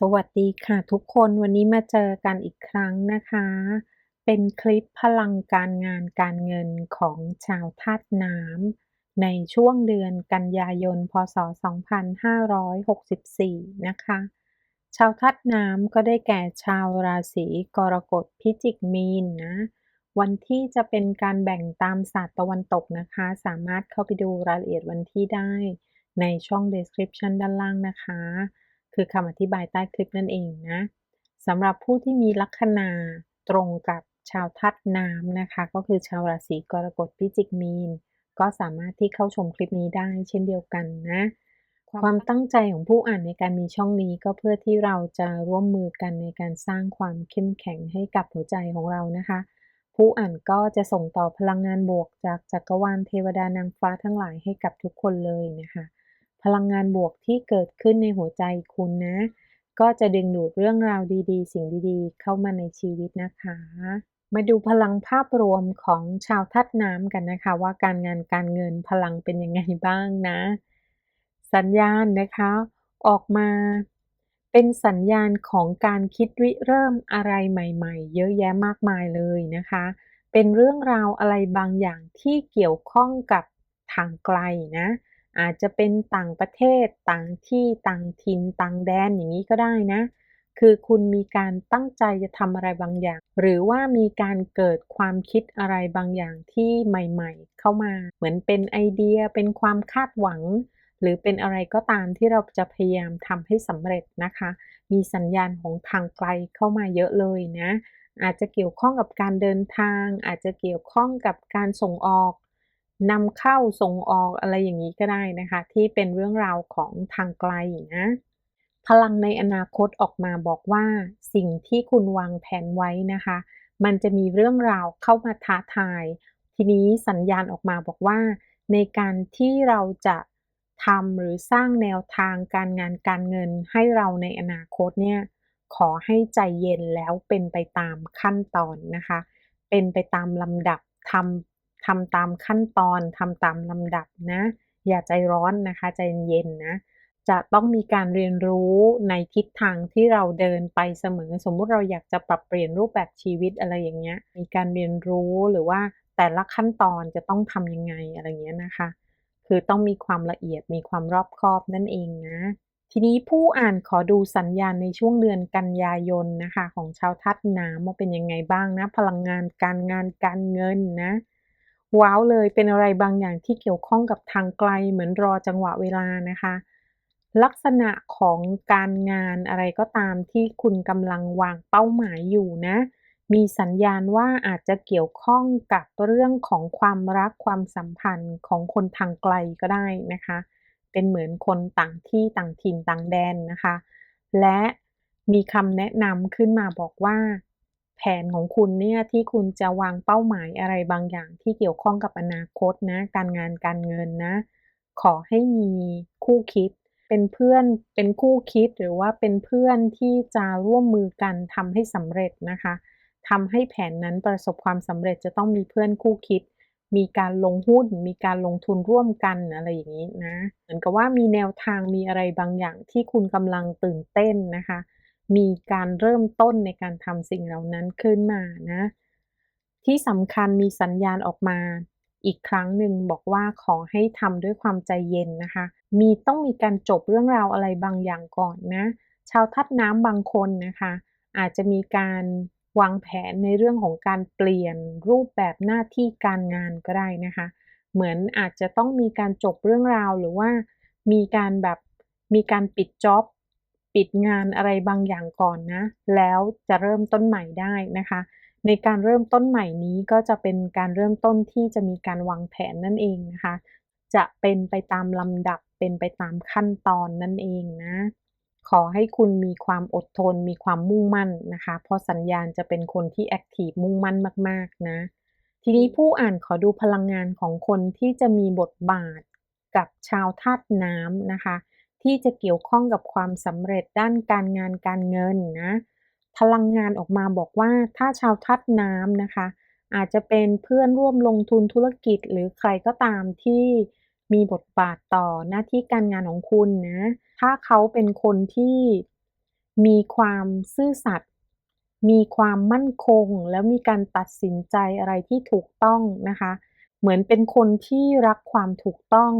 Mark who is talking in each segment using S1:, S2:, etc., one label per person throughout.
S1: สวัสดีค่ะทุกคนวันนี้มาเจอกันอีกครั้งนะคะ เป็นคลิปพลังการงานการเงินของชาวธาตุน้ำในช่วงเดือนกันยายน พศ 2564 นะคะ ชาวธาตุน้ำก็ได้แก่ชาวราศีกรกฎพิจิกมีนนะ วันที่จะเป็นการแบ่งตามศาสตร์ตะวันตกนะคะ สามารถเข้าไปดูรายละเอียดวันที่ได้ในช่อง description ด้านล่างนะคะ คือคำอธิบายใต้คลิปนั่นเองนะสำหรับผู้ที่มีลัคนาตรงกับชาวทัดน้ำนะคะ ก็คือชาวราศีกรกฎพิจิกมีน ก็สามารถที่เข้าชมคลิปนี้ได้เช่นเดียวกันนะความตั้งใจของผู้อ่านในการมีช่องนี้ก็เพื่อที่เราจะร่วมมือกันในการสร้างความเข้มแข็งให้กับหัวใจของเรานะคะ ผู้อ่านก็จะส่งต่อพลังงานบวกจากจักรวาลเทวดานางฟ้าทั้งหลายให้กับทุกคนเลยนะคะ พลังงานบวกที่เกิดขึ้นในหัวใจคุณนะ ก็จะดึงดูดเรื่องราวดีๆ สิ่งดีๆ เข้ามาในชีวิตนะคะ มาดูพลังภาพรวมของชาวทัดน้ำกันนะคะ ว่าการงานการเงินพลังเป็นยังไงบ้างนะ สัญญาณนะคะ ออกมาเป็นสัญญาณของการคิดริเริ่มอะไรใหม่ ๆ เยอะแยะมากมายเลยนะคะ เป็นเรื่องราวอะไรบางอย่างที่เกี่ยวข้องกับทางไกลนะ อาจจะเป็นต่างประเทศต่างที่ต่างถิ่นต่างแดนอย่างนี้ก็ได้นะ คือคุณมีการตั้งใจจะทำอะไรบางอย่าง หรือว่ามีการเกิดความคิดอะไรบางอย่างที่ใหม่ ๆ เข้ามาเหมือนเป็นไอเดียเป็นความคาดหวัง หรือเป็นอะไรก็ตามที่เราจะพยายามทำให้สำเร็จนะคะ มีสัญญาณของทางไกลเข้ามาเยอะเลยนะอาจจะเกี่ยวข้องกับการเดินทาง อาจจะเกี่ยวข้องกับการส่งออก นำเข้าส่งออกอะไรอย่างนี้ก็ได้นะคะ ที่เป็นเรื่องราวของทางไกลนะ พลังในอนาคตออกมาบอกว่าสิ่งที่คุณวางแผนไว้นะคะ มันจะมีเรื่องราวเข้ามาท้าทาย ทีนี้สัญญาณออกมาบอกว่า ในการที่เราจะทำหรือสร้างแนวทางการงานการเงินให้เราในอนาคตเนี่ยขอให้ใจเย็นแล้วเป็นไปตามขั้นตอนนะคะ เป็นไปตามลำดับทำ ทำตามขั้นตอนทำตามลำดับนะ อย่าใจร้อนนะคะใจเย็นนะจะต้องมีการเรียนรู้ในทิศทางที่เราเดินไปเสมอ สมมุติเราอยากจะปรับเปลี่ยนรูปแบบชีวิตอะไรอย่างเงี้ย มีการเรียนรู้หรือว่าแต่ละขั้นตอนจะต้องทำยังไงอะไรเงี้ยนะคะ คือต้องมีความละเอียดมีความรอบคอบนั่นเองนะ ทีนี้ผู้อ่านขอดูสัญญาณในช่วงเดือนกันยายนนะคะ ของชาวทัดน้ำว่าเป็นยังไงบ้างนะ พลังงานการงานการเงินนะ ว้าวเลยเป็นอะไรบางอย่างที่เกี่ยวข้องกับทางไกลเหมือนรอจังหวะเวลานะคะ ลักษณะของการงานอะไรก็ตามที่คุณกำลังวางเป้าหมายอยู่นะ มีสัญญาณว่าอาจจะเกี่ยวข้องกับเรื่องของความรักความสัมพันธ์ของคนทางไกลก็ได้นะคะ เป็นเหมือนคนต่างที่ต่างถิ่นต่างแดนนะคะ และมีคำแนะนำขึ้นมาบอกว่า แผนของคุณเนี่ยที่คุณจะวางเป้าหมายอะไรบางอย่างที่เกี่ยวข้องกับอนาคตนะ การงานการเงินนะ ขอให้มีคู่คิด เป็นเพื่อนเป็นคู่คิดหรือว่าเป็นเพื่อนที่จะร่วมมือกันทำให้สำเร็จนะคะทำให้แผนนั้นประสบความสำเร็จจะต้องมีเพื่อนคู่คิด มีการลงหุ้น มีการลงทุนร่วมกันอะไรอย่างนี้นะ เหมือนกับว่ามีแนวทางมีอะไรบางอย่างที่คุณกำลังตื่นเต้นนะคะ มีการเริ่มต้นในการทำสิ่งเหล่านั้นขึ้นมานะ ที่สำคัญมีสัญญาณออกมาอีกครั้งหนึ่งบอกว่าขอให้ทำด้วยความใจเย็นนะคะ มีต้องมีการจบเรื่องราวอะไรบางอย่างก่อนนะ ชาวทัดน้ำบางคนนะคะ อาจจะมีการวางแผนในเรื่องของการเปลี่ยนรูปแบบหน้าที่การงานก็ได้นะคะ เหมือนอาจจะต้องมีการจบเรื่องราวหรือว่ามีการแบบมีการปิดจ็อบ ปิดงานอะไรบางอย่างก่อนนะ แล้วจะเริ่มต้นใหม่ได้นะคะ ในการเริ่มต้นใหม่นี้ก็จะเป็นการเริ่มต้นที่จะมีการวางแผนนั่นเองนะคะ จะเป็นไปตามลำดับเป็นไปตามขั้นตอนนั่นเองนะ ขอให้คุณมีความอดทน มีความมุ่งมั่นนะคะ เพราะสัญญาณจะเป็นคนที่แอคทีฟมุ่งมั่นมาก ๆ นะ ทีนี้ผู้อ่านขอดูพลังงานของคนที่จะมีบทบาทกับชาวธาตุน้ำนะคะ ที่จะเกี่ยวข้องกับความสำเร็จด้านการงานการเงินนะพลังงานออกมาบอกว่าถ้าชาวทัดน้ำนะคะ อาจจะเป็นเพื่อนร่วมลงทุนธุรกิจ หรือใครก็ตามที่มีบทบาทต่อหน้าที่การงานของคุณนะ ถ้าเขาเป็นคนที่มีความซื่อสัตย์มีความมั่นคง แล้วมีการตัดสินใจอะไรที่ถูกต้องนะคะ เหมือนเป็นคนที่รักความถูกต้อง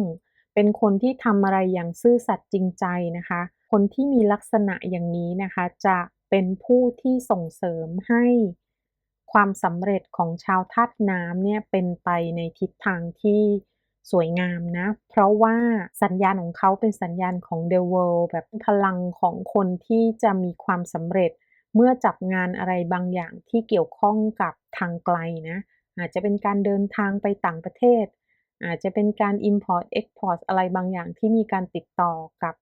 S1: เป็นคนที่ทำอะไรอย่างซื่อสัตย์จริงใจนะคะ คนที่มีลักษณะอย่างนี้นะคะ จะเป็นผู้ที่ส่งเสริมให้ความสำเร็จของชาวธาตุน้ำเนี่ยเป็นไปในทิศทางที่สวยงามนะ เพราะว่าสัญญาณของเขาเป็นสัญญาณของ The World แบบพลังของคนที่จะมีความสำเร็จ เมื่อจับงานอะไรบางอย่างที่เกี่ยวข้องกับทางไกลนะ อาจจะเป็นการเดินทางไปต่างประเทศ อาจจะเป็นการ Import Export อะไรบางอย่างที่มีการติดต่อกับ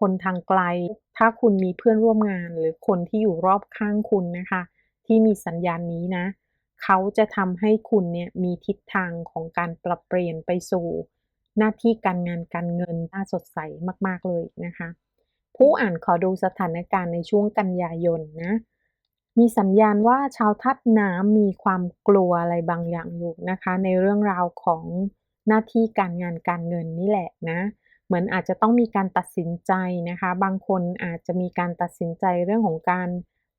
S1: คนทางไกล ถ้าคุณมีเพื่อนร่วมงานหรือคนที่อยู่รอบข้างคุณนะคะ ที่มีสัญญาณนี้นะ เขาจะทำให้คุณเนี่ยมีทิศทางของการปรับเปลี่ยนไปสู่ หน้าที่การงานการเงินน่าสดใสมาก ๆ เลยนะคะ ผู้อ่านขอดูสถานการณ์ในช่วงกันยายนนะ มีสัญญาณว่าชาวทัดน้ำมีความกลัวอะไรบางอย่างอยู่นะคะ ในเรื่องราวของ หน้าที่การงานการเงินนี่แหละนะเหมือนอาจจะต้องมีการตัดสินใจนะคะ บางคนอาจจะมีการตัดสินใจเรื่องของการ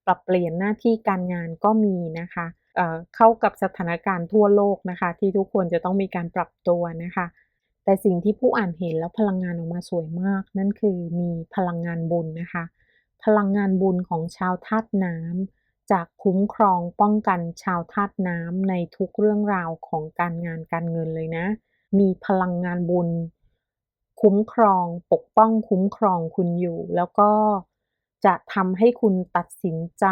S1: ปรับเปลี่ยนหน้าที่การงานก็มีนะคะเเข้ากับสถานการณ์ทั่วโลกนะคะ ที่ทุกคนจะต้องมีการปรับตัวนะคะ แต่สิ่งที่ผู้อ่านเห็นแล้วพลังงานออกมาสวยมาก นั่นคือมีพลังงานบุญนะคะ พลังงานบุญของชาวธาตุน้ำจากคุ้มครองป้องกันชาวธาตุน้ำในทุกเรื่องราวของการงานการเงินเลยนะ มีพลังงานบุญ คุ้มครอง ปกป้องคุ้มครองคุณอยู่ แล้วก็จะทำให้คุณตัดสินใจ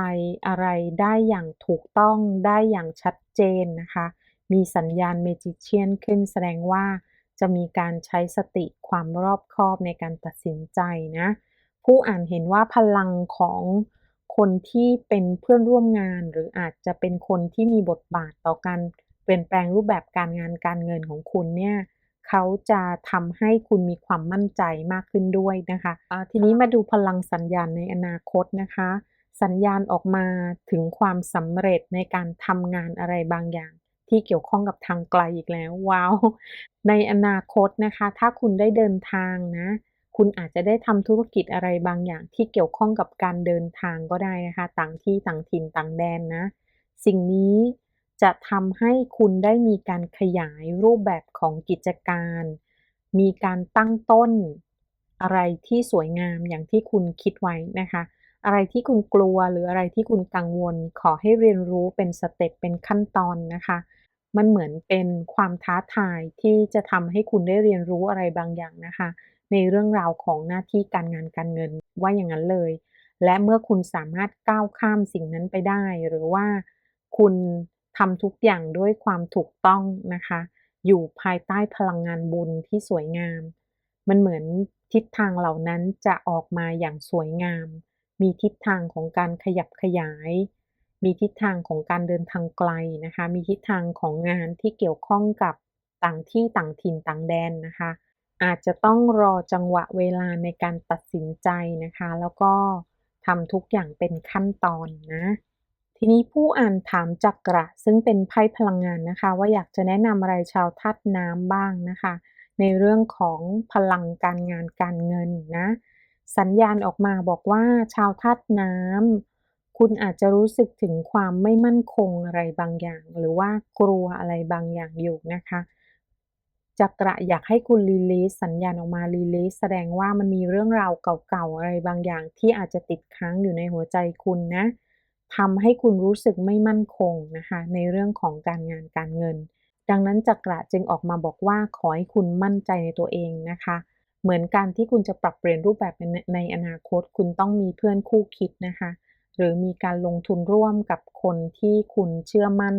S1: อะไรได้อย่างถูกต้องได้อย่างชัดเจนนะคะ มีสัญญาณเมจิเชียนขึ้นแสดงว่าจะมีการใช้สติความรอบคอบในการตัดสินใจนะ ผู้อ่านเห็นว่าพลังของคนที่เป็นเพื่อนร่วมงาน หรืออาจจะเป็นคนที่มีบทบาทต่อการ เปลี่ยนแปลงรูปแบบการงานการเงินของคุณเนี่ยเขาจะทำให้คุณมีความมั่นใจมากขึ้นด้วยนะคะะทีนี้มาดูพลังสัญญาณในอนาคตนะคะ สัญญาณออกมาถึงความสำเร็จในการทำงานอะไรบางอย่าง ที่เกี่ยวข้องกับทางไกลอีกแล้วว้าวในอนาคตนะคะ ถ้าคุณได้เดินทางนะคุณอาจจะได้ทำธุรกิจอะไรบางอย่างที่เกี่ยวข้องกับการเดินทางก็ได้นะคะ ต่างที่ต่างถิ่นต่างแดนนะ สิ่งนี้ จะทำให้คุณได้มีการขยายรูปแบบของกิจการ มีการตั้งต้น อะไรที่สวยงามอย่างที่คุณคิดไว้นะคะ อะไรที่คุณกลัวหรืออะไรที่คุณกังวล ขอให้เรียนรู้เป็นสเต็ปเป็นขั้นตอนนะคะ มันเหมือนเป็นความท้าทายที่จะทำให้คุณได้เรียนรู้อะไรบางอย่างนะคะ ในเรื่องราวของหน้าที่การงานการเงินว่าอย่างนั้นเลย และเมื่อคุณสามารถก้าวข้ามสิ่งนั้นไปได้ หรือว่าคุณ ทำทุกอย่างด้วยความถูกต้องนะคะ อยู่ภายใต้พลังงานบุญที่สวยงาม มันเหมือนทิศทางเหล่านั้นจะออกมาอย่างสวยงาม มีทิศทางของการขยับขยาย มีทิศทางของการเดินทางไกลนะคะ มีทิศทางของงานที่เกี่ยวข้องกับต่างที่ต่างถิ่นต่างแดนนะคะ อาจจะต้องรอจังหวะเวลาในการตัดสินใจนะคะ แล้วก็ทำทุกอย่างเป็นขั้นตอนนะ ทีนี้ผู้อ่านถามจักระ ซึ่งเป็นไพ่พลังงานนะคะ ว่าอยากจะแนะนำอะไรชาวธาตุน้ำบ้างนะคะ ในเรื่องของพลังการงานการเงินนะ สัญญาณออกมาบอกว่าชาวธาตุน้ำคุณอาจจะรู้สึกถึงความไม่มั่นคงอะไรบางอย่าง หรือว่ากลัวอะไรบางอย่างอยู่นะคะจักระอยากให้คุณรีลีสสัญญาณออกมารีลีสแสดงว่ามันมีเรื่องราวเก่าๆอะไรบางอย่างที่อาจจะติดค้างอยู่ในหัวใจคุณนะ ทำให้คุณรู้สึกไม่มั่นคงนะคะในเรื่องของการงานการเงิน ดังนั้นจักระจึงออกมาบอกว่าขอให้คุณมั่นใจในตัวเองนะคะ เหมือนการที่คุณจะปรับเปลี่ยนรูปแบบในอนาคต คุณต้องมีเพื่อนคู่คิดนะคะ หรือมีการลงทุนร่วมกับคนที่คุณเชื่อมั่น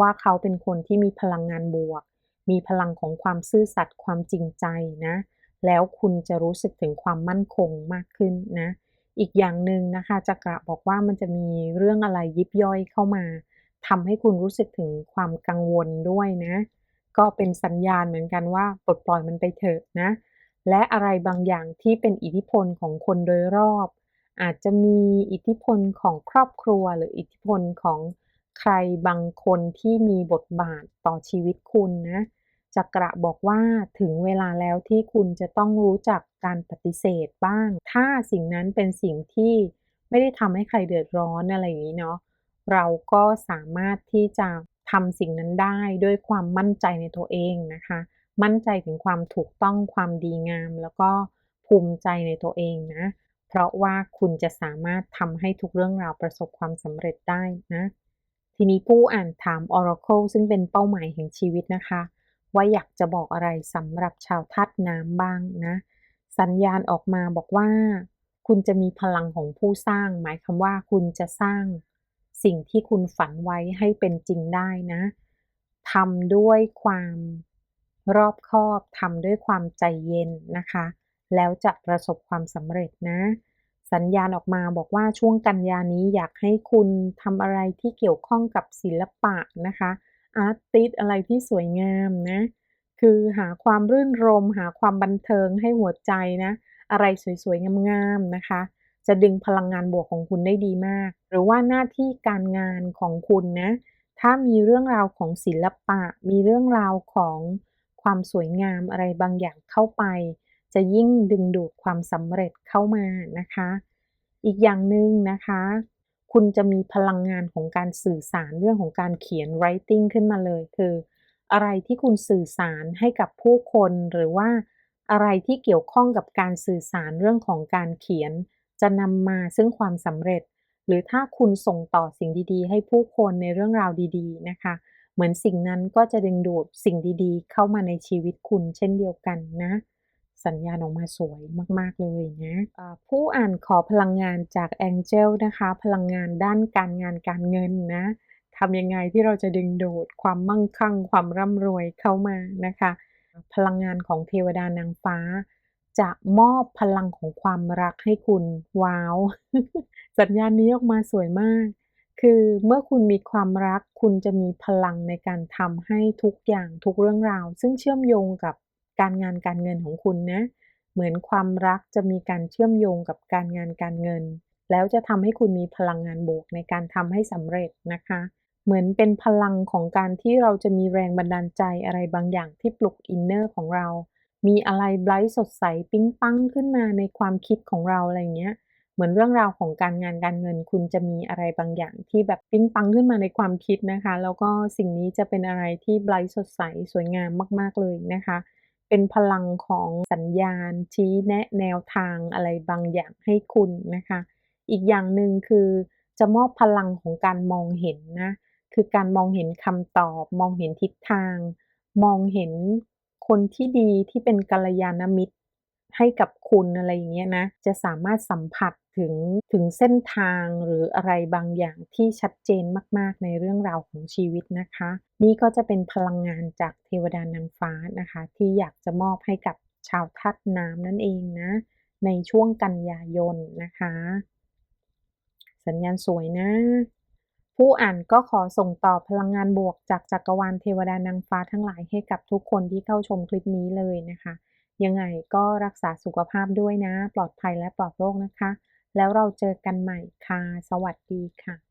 S1: ว่าเขาเป็นคนที่มีพลังงานบวก มีพลังของความซื่อสัตย์ความจริงใจนะแล้วคุณจะรู้สึกถึงความมั่นคงมากขึ้นนะ อีกอย่างหนึ่งนะคะจักระบอกว่ามันจะมีเรื่องอะไรยิบย่อยเข้ามาทำให้คุณรู้สึกถึงความกังวลด้วยนะ ก็เป็นสัญญาณเหมือนกันว่าปลดปล่อยมันไปเถอะนะ และอะไรบางอย่างที่เป็นอิทธิพลของคนโดยรอบ อาจจะมีอิทธิพลของครอบครัว หรืออิทธิพลของใครบางคนที่มีบทบาทต่อชีวิตคุณนะ จักระบอกว่าถึงเวลาแล้วที่คุณจะต้องรู้จักการปฏิเสธบ้าง ถ้าสิ่งนั้นเป็นสิ่งที่ไม่ได้ทำให้ใครเดือดร้อนอะไรอย่างนี้เนาะเราก็สามารถที่จะทำสิ่งนั้นได้ด้วยความมั่นใจในตัวเองนะคะ มั่นใจถึงความถูกต้องความดีงาม แล้วก็ภูมิใจในตัวเองนะ เพราะว่าคุณจะสามารถทำให้ทุกเรื่องราวประสบความสำเร็จได้นะ ทีนี้ผู้อ่านถาม Oracle ซึ่งเป็นเป้าหมายแห่งชีวิตนะคะ ว่าอยากจะบอกอะไรสำหรับชาวธาตุน้ำบ้างนะ สัญญาณออกมาบอกว่า คุณจะมีพลังของผู้สร้าง หมายคำว่าคุณจะสร้าง สิ่งที่คุณฝันไว้ให้เป็นจริงได้นะทำด้วยความรอบคอบทำด้วยความใจเย็นนะคะ แล้วจะประสบความสำเร็จนะ สัญญาณออกมาบอกว่าช่วงกันยานี้อยากให้คุณทำอะไรที่เกี่ยวข้องกับศิลปะนะคะ อาร์ติสอะไรที่สวยงามนะ คือหาความรื่นรม หาความบันเทิงให้หัวใจนะ อะไรสวยๆงามๆนะคะ จะดึงพลังงานบวกของคุณได้ดีมาก หรือว่าหน้าที่การงานของคุณนะ ถ้ามีเรื่องราวของศิลปะ มีเรื่องราวของความสวยงามอะไรบางอย่างเข้าไป จะยิ่งดึงดูดความสำเร็จเข้ามานะคะ อีกอย่างหนึ่งนะคะ คุณจะมีพลังงานของการสื่อสารเรื่องของการเขียน writing ขึ้นมาเลย คือ อะไรที่คุณสื่อสารให้กับผู้คนหรือว่าอะไรที่เกี่ยวข้องกับการสื่อสารเรื่องของการเขียน จะนำมาซึ่งความสำเร็จ หรือถ้าคุณส่งต่อสิ่งดีๆ ให้ผู้คนในเรื่องราวดี ๆ นะคะ เหมือนสิ่งนั้นก็จะดึงดูดสิ่งดีๆ เข้ามาในชีวิตคุณเช่นเดียวกันนะ สัญญาณออกมาสวยมาก ๆ เลยนะผู้อ่านขอพลังงานจากแองเจลนะคะ พลังงานด้านการงานการเงินนะทำยังไงที่เราจะดึงดูดความมั่งคั่ง ความร่ำรวยเข้ามานะคะ พลังงานของเทวดานางฟ้า จะมอบพลังของความรักให้คุณว้าว สัญญาณนี้ออกมาสวยมาก คือเมื่อคุณมีความรักคุณจะมีพลังในการทำให้ทุกอย่างทุกเรื่องราว ซึ่งเชื่อมโยงกับ การงานการเงินของคุณนะ เหมือนความรักจะมีการเชื่อมโยงกับการงานการเงิน แล้วจะทำให้คุณมีพลังงานบวกในการทำให้สำเร็จนะคะ เหมือนเป็นพลังของการที่เราจะมีแรงบันดาลใจอะไรบางอย่างที่ปลุกอินเนอร์ของเรา มีอะไรไบรท์สดใสปิ๊งปังขึ้นมาในความคิดของเราอะไรเงี้ยเหมือนเรื่องราวของการงานการเงิน คุณจะมีอะไรบางอย่างที่แบบปิ๊งปังขึ้นมาในความคิดนะคะ แล้วก็สิ่งนี้จะเป็นอะไรที่ไบรท์สดใสสวยงามมาก ๆเลยนะคะ เป็นพลังของสัญญาณ ชี้แนะแนวทางอะไรบางอย่างให้คุณนะคะ อีกอย่างหนึ่งคือจะมอบพลังของการมองเห็นนะคือการมองเห็นคำตอบ มองเห็นทิศทาง มองเห็นคนที่ดีที่เป็นกัลยาณมิตรให้กับคุณอะไรอย่างเงี้ยนะ จะสามารถสัมผัส ถึงถึงเส้นทางหรืออะไรบางอย่างที่ชัดเจนมาก ๆ ในเรื่องราวของชีวิตนะคะ นี่ก็จะเป็นพลังงานจากเทวดานางฟ้านะคะ ที่อยากจะมอบให้กับชาวทัดน้ำนั่นเองนะ ในช่วงกันยายนนะคะ สัญญาณสวยนะ ผู้อ่านก็ขอส่งต่อพลังงานบวกจากจักรวาลเทวดานางฟ้าทั้งหลายให้กับทุกคนที่เข้าชมคลิปนี้เลยนะคะยังไงก็รักษาสุขภาพด้วยนะ ปลอดภัยและปลอดโรคนะคะ แล้วเราเจอกันใหม่ค่ะ สวัสดีค่ะ